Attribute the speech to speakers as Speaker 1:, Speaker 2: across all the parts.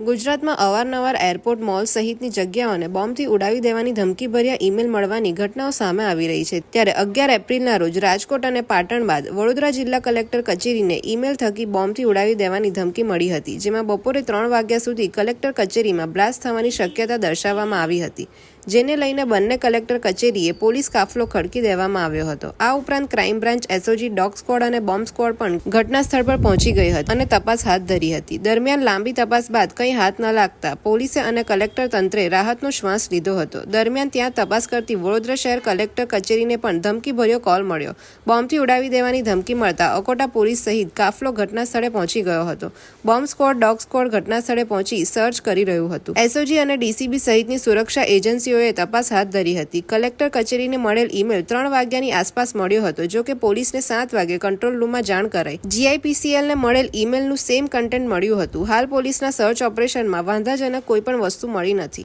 Speaker 1: ગુજરાતમાં અવારનવાર airport mall સહિતની જગ્યાઓને બોમ્બથી ઉડાવી દેવાની ધમકીભર્યા ઈમેલ મળવાની ઘટનાઓ સામે આવી રહી છે. ત્યારે અગિયાર એપ્રિલના રોજ રાજકોટ અને પાટણ બાદ વડોદરા જિલ્લા કલેક્ટર કચેરીને ઈમેલ થકી બોમ્બથી ઉડાવી દેવાની ધમકી મળી હતી, જેમાં બપોરે ત્રણ વાગ્યા સુધી કલેક્ટર કચેરીમાં બ્લાસ્ટ થવાની શક્યતા દર્શાવવામાં આવી હતી. જેને લઈને બંને કલેક્ટર કચેરીએ પોલીસ કાફલો ખડકી દેવામાં આવ્યો હતો. આ ઉપરાંત crime branch SOG dog squad અને બોમ્બ સ્કોડ પણ ઘટના સ્થળ પર પહોંચી ગઈ હતી અને તપાસ હાથ ધરી હતી. દરમિયાન લાંબી તપાસ બાદ કંઈ હાથ ન લાગતા પોલીસે અને કલેક્ટર તંત્રે રાહતનો શ્વાસ લીધો હતો. દરમિયાન ત્યાં તપાસ કરતી વડોદરા શહેર કલેક્ટર કચેરીને પણ ધમકીભર્યો કોલ મળ્યો. બોમ્બથી ઉડાવી દેવાની ધમકી મળતા અકોટા પોલીસ સહિત કાફલો ઘટના સ્થળે પહોંચી ગયો હતો. બોમ્બ સ્ક્વોડ, ડોગ સ્કોડ ઘટના સ્થળે પહોંચી સર્ચ કરી રહ્યું હતું. એસઓજી અને ડીસીબી સહિતની સુરક્ષા એજન્સીઓએ તપાસ હાથ ધરી હતી. કલેક્ટર કચેરીને મળેલ ઈમેલ ત્રણ વાગ્યાની આસપાસ મળ્યો હતો, જો કે પોલીસને સાત વાગે કંટ્રોલ રૂમમાં જાણ કરાઈ. જીઆઈપીસીએલને મળેલ ઈમેલનું સેમ કન્ટેન્ટ મળ્યું હતું. હાલ પોલીસના સર્ચ ઓપરેશનમાં વાંધાજનક કોઈ પણ વસ્તુ મળી નથી.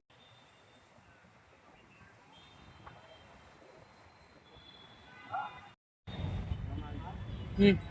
Speaker 2: હમ.